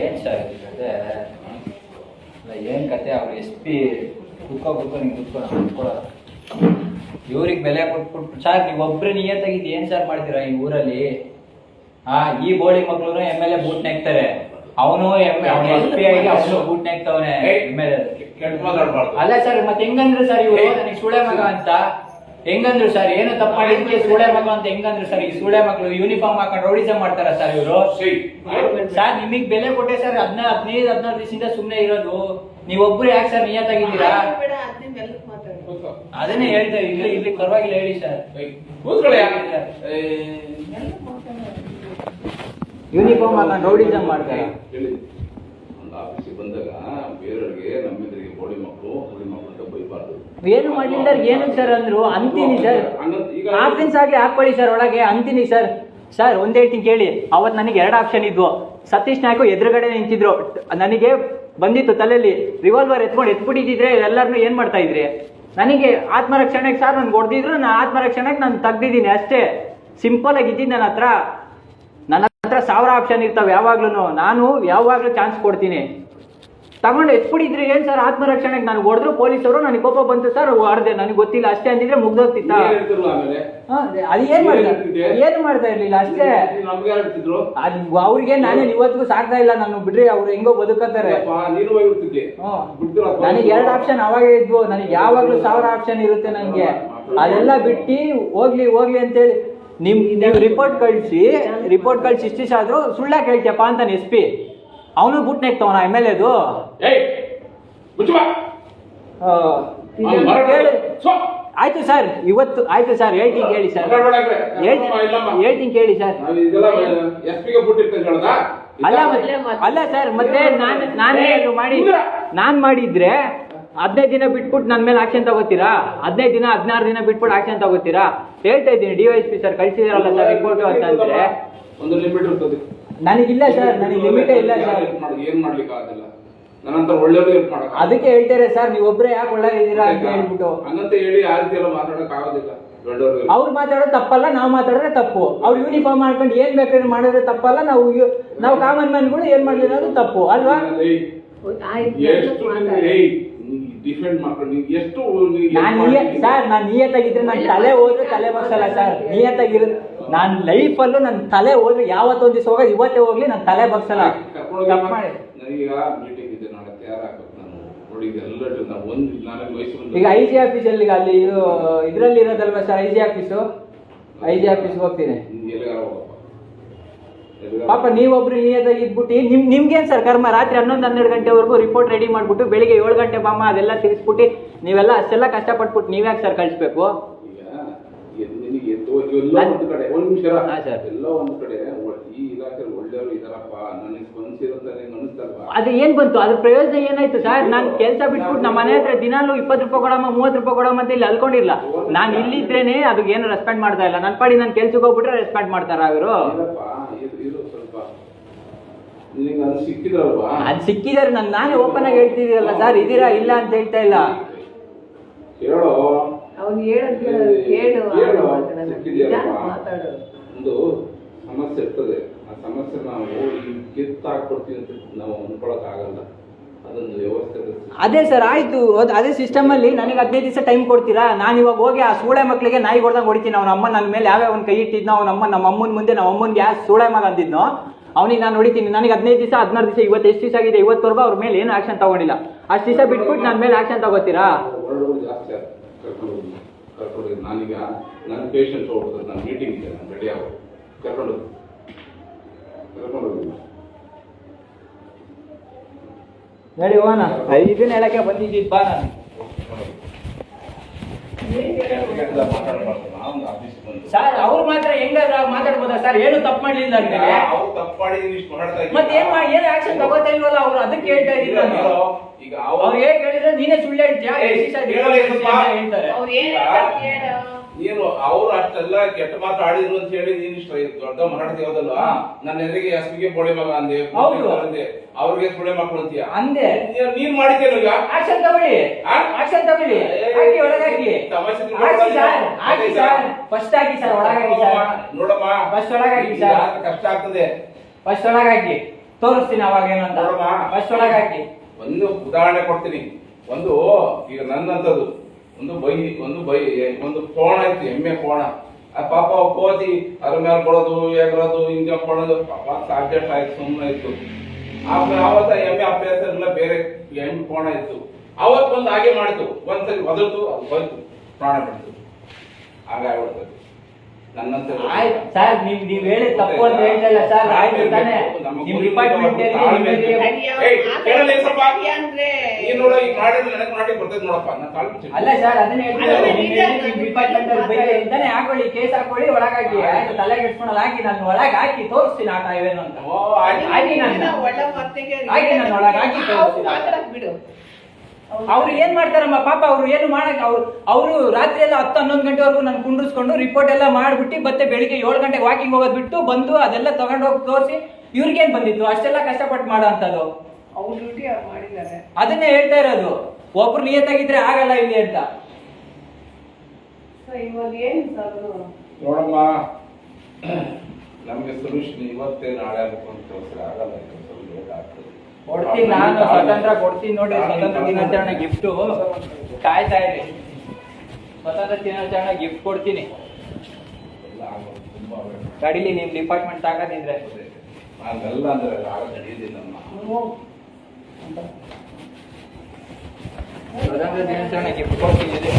ಏನ್ ಸರ್ ಕತೆ? ಅಲ್ಲ ಏನ್ ಕತೆ? ಅವ್ರು ಎಸ್ ಪಿ ಕುತ್ಕೋ ಕುತ್ಕೋ ನಿಂಗೆ ಕುತ್ಕೊಳ್ಳೋ ಕುತ್ಕೊಳ್ಳೋ ಇವ್ರಿಗೆ ಬೆಲೆ ಕೊಟ್ಬಿಟ್ಟು ಸರ್ ನೀವು ಒಬ್ರು ನಿಯತ್ತಾಗಿದ್ದು ಏನ್ ಸರ್ ಮಾಡ್ತೀರಾ ಈ ಊರಲ್ಲಿ? ಹಾ ಈ ಬೋಳಿ ಮಕ್ಳು ಎಂ ಎಲ್ ಎ ಬೂಟ್ ನೆಕ್ತಾರೆ. ಅವನು ಅವನು ಎಸ್ ಪಿ ಆಗಿ ಅವನು ಬೂಟ್ ನೆಕ್ತವನೆ ಎಂ ಎಲ್ ಎ ಅಲ್ಲ ಸರ್ ಮತ್ತೆ ಹೆಂಗಂದ್ರೆ ಸರ್ ಇವರು? ನನಗೆ ಸುಳೆ ಮಗ ಅಂತ. ಹೆಂಗಂದ್ರು ಸರ್ ಏನು ತಪ್ಪಾ? ಮಾಡಿದ್ಕೆ ಸೂಳೆ ಮಕ್ಕಳು ಅಂತ ಹೆಂಗಂದ್ರು ಸರ್? ಈ ಸೂಳೆ ಮಕ್ಕಳು ಯೂನಿಫಾರ್ಮ್ ಹಾಕೊಂಡು ರೌಡಿಸಮ್ ಮಾಡ್ತಾರ ಸರ್ ಇವರು? ಸರ್. ನಿಮಗ್ ಬೆಲೆ ಕೊಟ್ಟೆ ಸರ್ ಹದಿನ ಹದಿನೈದು ಹದಿನಾರು ದಿವಸದಿಂದ ಸುಮ್ಮನೆ ಇರೋದು. ನೀವೊಬ್ರು ಯಾಕೆ ಸರ್ ನಿಯತ್ತಾಗಿದ್ದೀರಾ? ಆಗಿದ್ದೀರಾ ಅದನ್ನ ಹೇಳ್ತಾ ಇಲ್ಲಿ ಇಲ್ಲಿ ಪರವಾಗಿಲ್ಲ ಹೇಳಿ ಸರ್. ಯೂನಿಫಾರ್ಮ್ ಹಾಕೊಂಡು ರೌಡಿಸಮ್ ಮಾಡ್ತಾರೆ? ಹೇಳಿ. ಒಂದು ಆಫೀಸಿಗೆ ಬಂದಾಗ ಬೇರೆಯವ್ರಿಗೆ ನಮ್ಮೆದುರಿಗೆ ಬೋಳಿ ಮಕ್ಕಳು ಹುಳಿ ಮಕ್ಕಳು ಅಂತ ಬೈಬಾರ್ದು ಏನು ಮಾಡ್ಲಿಲ್ಲ ಏನು ಸರ್ ಅಂದ್ರು? ಅಂತೀನಿ ಸರ್. ಆಪ್ಷನ್ಸ್ ಆಗ್ಲಿ ಹಾಕೊಳ್ಳಿ ಸರ್ ಒಳಗೆ ಅಂತೀನಿ ಸರ್. ಸರ್ ಒಂದ್ ಹೇಳ್ತೀನಿ ಕೇಳಿ. ಅವತ್ತು ನನಗೆ ಎರಡು ಆಪ್ಷನ್ ಇದ್ವು. ಸತೀಶ್ ನಾಯ್ಕು ಎದುರುಗಡೆ ನಿಂತಿದ್ರು. ನನಗೆ ಬಂದಿತ್ತು ತಲೆಯಲ್ಲಿ ರಿವಾಲ್ವರ್ ಎತ್ಕೊಂಡು ಎತ್ಬಿಟ್ಟಿದ್ರೆ ಎಲ್ಲರನ್ನೂ ಏನು ಮಾಡ್ತಾ ಇದ್ರಿ? ನನಗೆ ಆತ್ಮರಕ್ಷಣೆಗೆ ಸರ್ ನನ್ಗೆ ಹೊಡೆದಿದ್ರು ನಾನು ಆತ್ಮರಕ್ಷಣೆಗೆ ನಾನು ತೆಗ್ದಿದ್ದೀನಿ ಅಷ್ಟೇ. ಸಿಂಪಲ್ ಆಗಿ ಇದ್ದೀನಿ ನನ್ನ ಹತ್ರ. ನನ್ನ ಹತ್ರ ಸಾವಿರ ಆಪ್ಷನ್ ಇರ್ತಾವೆ ಯಾವಾಗ್ಲೂ ನಾನು ಯಾವಾಗಲೂ ಚಾನ್ಸ್ ಕೊಡ್ತೀನಿ. ತಗೊಂಡು ಎತ್ಬಿಟ್ಟಿದ್ರೆ ಏನ್ ಸರ್ ಆತ್ಮರಕ್ಷಣೆಗೆ ನಾನು ಹೊಡೆದ್ರು ಪೊಲೀಸರು ನನಗೆ ಕೋಪ ಬಂತು ಸರ್ ಹೊಡೆದೆ. ನನಗೆ ಗೊತ್ತಿಲ್ಲ. ಅಷ್ಟೇ ಅಂದಿದ್ರೆ ಮುಗ್ದೋಗ್ತಿತ್ತ? ಅದು ಏನ್ ಮಾಡ್ತಾ ಏನು ಮಾಡ್ತಾ ಇರ್ಲಿಲ್ಲ ಅಷ್ಟೇ. ಅದು ಅವ್ರಿಗೆ ನಾನೇನ್ ಇವತ್ತಿಗೂ ಸಾಕ್ತಾ ಇಲ್ಲ ನಾನು ಬಿಡ್ರಿ ಅವ್ರು ಹೆಂಗೋ ಬದುಕತ್ತಾರೆ. ನೀನು. ನನಗೆ ಎರಡು ಆಪ್ಷನ್ ಅವಾಗ ಇದ್ವು. ನನಗೆ ಯಾವಾಗ್ಲೂ ಸಾವಿರ ಆಪ್ಷನ್ ಇರುತ್ತೆ ನನಗೆ ಅದೆಲ್ಲ ಬಿಟ್ಟು ಹೋಗ್ಲಿ ಹೋಗ್ಲಿ ಅಂತೇಳಿ. ನಿಮ್ ನೀವು ರಿಪೋರ್ಟ್ ಕಳಿಸಿ ರಿಪೋರ್ಟ್ ಕಳಿಸಿ ಇಷ್ಟಿಷ್ಟ ಆದ್ರೂ ಸುಳ್ಳಾಗಿ ಅಂತ ಅಂತಾನೆ ಎಸ್ ಪಿ. ಅವನು ಬುಟ್ ನೆಕ್ತವನ ಎಂ ಎಲ್ ಎದು ಆಯ್ತು ಸರ್ ಇವತ್ತು ಆಯ್ತು ಸರ್ ಹೇಳ್ತೀನಿ ಕೇಳಿ ಸರ್. ಹೇಳ್ತೀನಿ. ಕೇಳಿ ಸರ್. ಎಸ್ ಅಲ್ಲ ಮತ್ತೆ ಅಲ್ಲ ಸರ್ ಮತ್ತೆ ನಾನು ನಾನೇ ಮಾಡಿ ನಾನ್ ಮಾಡಿದ್ರೆ ಹದಿನೈದು ದಿನ ಬಿಟ್ಬಿಟ್ಟು ನನ್ನ ಮೇಲೆ ಆಕ್ಷನ್ ತಗೋತೀರಾ? ಹದಿನೈದು ದಿನ ಹದಿನಾರು ದಿನ ಬಿಟ್ಬಿಟ್ಟು ಆಕ್ಷನ್ ತಗೋತೀರಾ? ಹೇಳ್ತಾ ಇದ್ದೀನಿ D Y S P sir ಕಳ್ಸಿದಾರಲ್ಲ sir report ಅಂತ ಅಂದ್ರೆ. ಒಂದು ಲಿಮಿಟ್ ಇರ್ತದೆ. ನನಗಿಲ್ಲ ಸರ್ ನನಗೆ ಲಿಮಿಟೇ ಇಲ್ಲ ಸರ್ ಏನ್ ಮಾಡ್ಲಿಕ್ಕೆ ಆಗಲ್ಲ. ನನ್ನಂತ ಒಳ್ಳೆಯವರು ಹೆಲ್ಪ್ ಮಾಡಕ್ ಅದಕ್ಕೆ ಹೇಳ್ತಾರೆ ಸರ್ ನೀವು ಒಬ್ರೇ ಯಾಕೆ ಒಳ್ಳೆ ಇದ್ದೀರಾ ಅಂತ ಹೇಳ್ಬಿಟ್ಟು. ಹಂಗಂತ ಹೇಳಿ ಆ ರೀತಿ ಎಲ್ಲ ಮಾತಾಡಕ್ ಆಗೋದಿಲ್ಲ. ದೊಡ್ಡವ್ರಿಗೆ ಅವ್ರು ಮಾತಾಡೋದು ತಪ್ಪಲ್ಲ ನಾವು ಮಾತಾಡಿದ್ರೆ ತಪ್ಪು. ಅವ್ರು ಯೂನಿಫಾರ್ಮ್ ಮಾಡ್ಕೊಂಡು ಏನ್ ಬೇಕಾದ್ರೆ ಮಾಡಿದ್ರೆ ತಪ್ಪಲ್ಲ ನಾವು ಯು- ನಾವು ಕಾಮನ್ ಮ್ಯಾನ್ಗಳು ಏನ್ ಮಾಡ್ಲಿರೋದು ತಪ್ಪು ಅಲ್ವಾ? ಏಯ್, ಎಷ್ಟು ಡಿಫೆಂಡ್ ಮಾಡ್ಕೊಂಡು ನೀನ್ ಎಷ್ಟು ನೀನ್ ನಾನ್ ನಾನು ನಿಯ ಮಾಡ್ಲಿಕ್ಕೆ- ಸರ್ ನಾನು ನಿಯತ್ತಾಗಿದ್ರೆ ನಾನು ತಲೆ ಹೋದ್ರೆ ತಲೆ ಬರ್ಸಲ್ಲ ಸರ್ ನಿಯತ್ತಾಗಿರ ನಾನ್ ಲೈಫಲ್ಲೂ ನನ್ನ ತಲೆ ಹೋದ್ರೆ ಯಾವತ್ತೊಂದು ದಿವಸ ಹೋಗೋದು ಇವತ್ತೇ ಹೋಗ್ಲಿ ನನ್ನ ತಲೆ ಬಗ್ಸಲ್ಲ. ಕರ್ಕೊಂಡೋಗಿ ತಪ್ಪು ಮಾಡಿ. ನನಗೀಗ ಮೀಟಿಂಗ್ ಇದೆ ನಾಳೆ ತಯಾರಾಗ್ಬೇಕು ನಾನು. ನೋಡಿ ಎಲ್ಲ ನಾವು ಒಂದು ನಾಲ್ಕು ವಯಸ್ಸು ಈಗ ಐ ಜಿ ಆಫೀಸಲ್ಲಿ ಅಲ್ಲಿ ಇದು ಇದ್ರಲ್ಲಿ ಇರೋದಲ್ವಾ sir I G office I G ಆಫೀಸ್ಗೆ ಹೋಗ್ತೀನಿ. ಪಾಪ ನೀವೊಬ್ರು ನಿಯತ್ತಾಗಿ ಇದ್ಬಿಟ್ಟು ನಿಮ್ ನಿಮ್ಗೇನು ಸರ್ ಕರ್ಮ? ರಾತ್ರಿ ಹನ್ನೊಂದು ಹನ್ನೆರಡು ಗಂಟೆವರೆಗೂ ರಿಪೋರ್ಟ್ ರೆಡಿ ಮಾಡ್ಬಿಟ್ಟು ಬೆಳಿಗ್ಗೆ ಏಳು ಗಂಟೆ ಬಾಮ ಅದೆಲ್ಲ ತಿಳಿಸ್ಬಿಟ್ಟು ನೀವೆಲ್ಲ ಅಷ್ಟೆಲ್ಲ ಕಷ್ಟಪಟ್ಬಿಟ್ಟು ನೀವ್ಯಾಕೆ ಸರ್ ಕಳಿಸ್ಬೇಕು? ಎಲ್ಲ ಒಂದು ಕಡೆ ಒಂದು ನಿಮಿಷ. ಎಲ್ಲ ಒಂದು ಕಡೆ ಈ ಇಲಾಖೆ ಒಳ್ಳೆಯವರು ಇದಾರಪ್ಪ ನನಗೆ ಅನಿಸ್ತಲ್ವಾ ಅದು ಏನ್ ಬಂತು? ಅದ್ರ ಪ್ರಯೋಜನ ಏನಾಯ್ತು ಸರ್? ನಾನು ಕೆಲಸ ಬಿಟ್ಬಿಟ್ಟು ನಮ್ಮ ಮನೆ ಹತ್ರ ದಿನಾಲು ಇಪ್ಪತ್ತು ರೂಪಾಯಿ ಕೊಡಮ್ಮ ಮೂವತ್ತು ರೂಪಾಯಿ ಕೊಡಮ್ಮ ಅಂತ ಇಲ್ಲಿ ಅಲ್ಕೊಂಡಿಲ್ಲ ನಾನು ಇಲ್ಲಿದ್ರೇನೆ ಅದಕ್ಕೆ ಏನು ರೆಸ್ಪೆಕ್ಟ್ ಮಾಡ್ತಾ ಇಲ್ಲ. ನನ್ನ ಪಾಡಿ ನಾನು ಕೆಲ್ಸಕ್ಕೆ ಹೋಗ್ಬಿಟ್ರೆ ರೆಸ್ಪೆಕ್ಟ್ ಮಾಡ್ತಾರ ಅವರು ಅದು ಸಿಕ್ಕಿದಾರೆ ನಾನು ನಾನೇ ಓಪನ್ ಆಗಿ ಹೇಳ್ತಿದ್ದೀರಲ್ಲ ಸರ್. ಇದೀರಾ ಇಲ್ಲ ಅಂತ ಹೇಳ್ತಾ ಇಲ್ಲ. ಹೇಳೋ. ಅವ್ನು ಹೇಳೋದ್ ಕೇಳು ಹೇಳು, ಮಾತಾಡು ಒಂದು ಸಮಸ್ಯೆ ಇರ್ತದೆ. ಆ ಸಮಸ್ಯೆ ನಾವು ಈ ಕಿತ್ತು ಹಾಕ್ಕೊಡ್ತೀವಿ ಅಂತ ನಾವು ಅನ್ಕೊಳಕ್ ಆಗಲ್ಲ ಅದೊಂದು ವ್ಯವಸ್ಥೆ. ಅದೇ ಸರ್ ಆಯ್ತು. ಅದ್- ಅದೇ ಸಿಸ್ಟಮ್ ಅಲ್ಲಿ ನನಗೆ ಹದಿನೈದು ದಿವಸ ಟೈಮ್ ಕೊಡ್ತೀರಾ? ನಾನು ಇವಾಗ ಹೋಗಿ ಆ ಸೂಳೆ ಮಕ್ಕಳಿಗೆ ನಾಯಿ ಹೊಡೆದಂಗೆ ಹೊಡಿತೀನಿ. ಅವ್ನ ಅಮ್ಮ ನನ್ನ ಮೇಲೆ ಯಾವ್ಯಾವ ಒಂದು ಕೈ ಇಟ್ಟಿದ್ನೋ ಅವ್ನ ಅಮ್ಮ ನಮ್ಮ ಅಮ್ಮನ ಮುಂದೆ ನಮ್ಮ ಅಮ್ಮನಿಗೆ ಯಾವ ಸೂಳೆ ಮಗ ಅಂದಿದ್ನೋ ಅವನಿಗೆ ನಾನು ಹೊಡಿತೀನಿ. ನನಗೆ ಹದಿನೈದು ದಿವಸ ಹದಿನಾರು ದಿವಸ ಇವತ್ತು ಎಷ್ಟು ದಿವಸ ಆಗಿದೆ? ಇವತ್ತವರೆಗೂ ಅವ್ರ ಮೇಲೆ ಏನು ಆಕ್ಷನ್ ತಗೊಂಡಿಲ್ಲ. ಅಷ್ಟು ದಿವಸ ಬಿಟ್ಬಿಟ್ಟು ನನ್ನ ಮೇಲೆ ಆಕ್ಷನ್ ತಗೋತೀರಾ? ಕರ್ಕೊಂಡು ಹೋಗಿ ಕರ್ಕೊಂಡು ಹೋಗಿ. ನಾನೀಗ ನನ್ನ ಪೇಷಂಟ್ಸ್ ಹೋಗ್ಬಿಡ್ತಾರೆ. ನನ್ನ ಮೀಟಿಂಗ್ ಇದೆ ನಾನು ರೆಡಿ ಆಗೋದು ಕರ್ಕೊಂಡು ಹೋಗಿ. ಕರ್ಕೊಂಡು ಹೋಗಿ. ನಡಿ ಇದನ್ನ ಹೇಳಕ್ಕೆ ಬಾ ನಾನು. ಸರ್ ಅವ್ರು ಮಾತ್ರ ಹೆಂಗ ಮಾತಾಡ್ಬೋದಾ ಸರ್? ಏನು ತಪ್ಪು ಮಾಡ್ಲಿಲ್ಲ ಮತ್ತೆ ಏನ್ ಮಾಡಿ ಏನು ಆಕ್ಷನ್ ತಗೋತಾ ಇಲ್ವಲ್ಲ ಅವ್ರು? ಅದಕ್ಕೆ ಹೇಳ್ತಾ ಇದ್ದೀನಿ ಈಗ ಅವ್ರು ಹೇಗ್ ಹೇಳಿದ್ರೆ ನೀನೇ ಸುಳ್ಳು ಹೇಳ್ತೀಯಾ? ಹೇಳ್ತಾರೆ? ಅವ್ರು ಏನ್ ಹೇಳ್ತಾರೆ ಕೇಳು. ನೀನು ಅವ್ರು ಅಷ್ಟೆಲ್ಲ ಕೆಟ್ಟ ಮಾತು ಆಡಿದ್ರು ಅಂತ ಹೇಳಿ ನೀನು ಇಷ್ಟ ದೊಡ್ಡ ಹಾ. ನನ್ನ ಎದುರಿಗೆ ಎಸ್ಪಿಗೆ ಬೋಳಿ ಮಗ ಅಂದೆ ಹೌದು. ಅಂದೆ ಅವ್ರಿಗೆ ಸುಳೆ ಮಕ್ಕಳು ಅಂತೀಯ? ಅಂದೆ. ನೀನ್- ಮಾಡಿದ್ದೇನು ಈಗ ಆಕ್ಷನ್ ತಗೊಳ್ಳಿ? ಆಕ್ಷನ್ ತಗೊಳ್ಳಿ. ಹಾಕಿ ಒಳಗಾಕಿ. ಹಾಕಿ ಸರ್ ಫಸ್ಟ್ ಹಾಕಿ ಸರ್ ಒಳಗಾಕಿ ಸರ್. ನೋಡಮ್ಮ. ಫಸ್ಟ್ ಒಳಗಾಕಿ ಸರ್. ಕಷ್ಟ ಆಗ್ತದೆ? ಫಸ್ಟ್ ಒಳಗಾಕಿ. ಹಾಕಿ ತೋರಿಸ್ತೀನಿ ಅವಾಗ ಏನಂತ. ಫಸ್ಟ್ ಒಳಗಾಕಿ. ಹಾಕಿ ಒಂದು ಉದಾಹರಣೆ ಕೊಡ್ತೀನಿ. ಒಂದು ಈಗ ನನ್ನಂಥದ್ದು. ಒಂದು ಬೈ ಒಂದು ಬೈ ಒಂದು ಕೋಣ ಇತ್ತು, ಎಮ್ಮೆ ಕೋಣ. ಆ ಪಾಪ ಕೋತಿ ಅದ್ರ ಮೇಲೆ ಕೊಡೋದು ಎಗರೋದು, ಹಿಂಗೆ ಕೊಡೋದು ಪಾಪ ಸಾಬ್ಜೆಕ್ಟ್ ಆಯ್ತು ಸುಮ್ಮನೆ ಇತ್ತು. ಆಮೇಲೆ ಆವತ್ತ ಎಮ್ಮೆ ಅಭ್ಯಾಸ ಎಲ್ಲ ಬೇರೆ ಎಮ್ಮೆ ಕೋಣ ಇತ್ತು. ಅವತ್ತು ಒಂದು ಹಾಗೆ ಮಾಡಿತು. ಒಂದ್ಸರಿ ಒದರ್ತು, ಅದು ಬಂತು ಪ್ರಾಣ ಬಿಡ್ತು. ಹಾಗಾಗ್ಬಿಡ್ತದೆ ಆಯ್ತು ಸರ್ ನೀವು ನೀವ್ ಹೇಳಿ ತಪ್ಪು ಅಂತ ಹೇಳ್ತಾ ಇಲ್ಲ ಸರ್ ಆಯ್ತು ತಾನೆ. ನಿಮ್ ಡಿಪಾರ್ಟ್ಮೆಂಟ್. ಅಲ್ಲ ಸರ್ ಅದನ್ನ ನಿಮ್ ನಿಮ್ ಡಿಪಾರ್ಟ್ಮೆಂಟ್ ಅಂತಾನೆ ಹಾಕೊಳ್ಳಿ ಕೇಸ್ ಹಾಕೊಳ್ಳಿ ಒಳಗಾಗಿ ಆಯ್ತು. ತಲೆ ಕೆಡ್ಸ್ಕೊಂಡು ಹಾಕಿ ನಾನು ಒಳಗೆ ಹಾಕಿ ತೋರಿಸ್ತೀನಿ ಆಟ ಇವೇನು ಅಂತ. ಹಾಕಿ ನಾನು. ಒಳ್ಳ ನಾನು ಒಳಗೆ ಹಾಕಿ ತೋರಿಸ್ತೀನಿ. ಬಿಡು. ಅವ್ರು ಏನ್ ಮಾಡ್ತಾರಮ್ಮ? ಪಾಪ ಅವ್ರು ಏನು ಮಾಡಕ್ ಅವ್ರು ಅವರು ರಾತ್ರಿ ಎಲ್ಲ ಹತ್ತು ಹನ್ನೊಂದು ಗಂಟೆವರೆಗೂ ನಾನು ಕುಂಡ್ರಿಸ್ಕೊಂಡು ರಿಪೋರ್ಟ್ ಎಲ್ಲ ಮಾಡ್ಬಿಟ್ಟು ಮತ್ತೆ ಬೆಳಿಗ್ಗೆ ಏಳು ಗಂಟೆಗೆ ವಾಕಿಂಗ್ ಹೋಗೋದು ಬಿಟ್ಟು ಬಂದು ಅದೆಲ್ಲ ತಗೊಂಡು ಹೋಗಿ ತೋರಿಸಿ ಇವ್ರಿಗೇನ್ ಬಂದಿತ್ತು? ಅಷ್ಟೆಲ್ಲ ಕಷ್ಟಪಟ್ಟು ಮಾಡೋ ಅಂತದ್ದು ಅವ್ರ ಡ್ಯೂಟಿ ಅವ್ರು ಮಾಡಿದ್ದಾರೆ. ಅದನ್ನೇ ಹೇಳ್ತಾ ಇರೋದು. ಒಬ್ರು ನಿಯತ್ತಾಗಿದ್ರೆ ಆಗಲ್ಲ ಇಲ್ಲಿ ಅಂತ. ಸೊ ಇವಾಗ ಏನ್ ಸರ್ ನೋಡಮ್ಮ ನಮ್ಗೆ ಸೊಲ್ಯೂಷನ್ ಇವತ್ತೇ ನಾಳೆ ಆಗಬೇಕು ಅಂತ ಆಗಲ್ಲ ಸ್ವಲ್ಪ ಲೇಟ್ ಆಗ್ತದೆ. ಕೊಡ್ತೀನಿ ನಾನು ಸ್ವತಂತ್ರ ಕೊಡ್ತೀನಿ ನೋಡಿ ಸ್ವತಂತ್ರ ದಿನಾಚರಣೆ ಗಿಫ್ಟು. ಕಾಯ್ತಾ ಇರಿ. ಸ್ವತಂತ್ರ ದಿನಾಚರಣೆ ಗಿಫ್ಟ್ ಕೊಡ್ತೀನಿ. ಕಡಿಲಿ ನಿಮ್ ಡಿಪಾರ್ಟ್ಮೆಂಟ್ ಅಂದ್ರೆ ಆಗ ನಡೆಯೋದಿಲ್ಲಮ್ಮ ಸ್ವತಂತ್ರ ದಿನಾಚರಣೆ ಗಿಫ್ಟ್ ಕೊಡ್ತೀನಿ.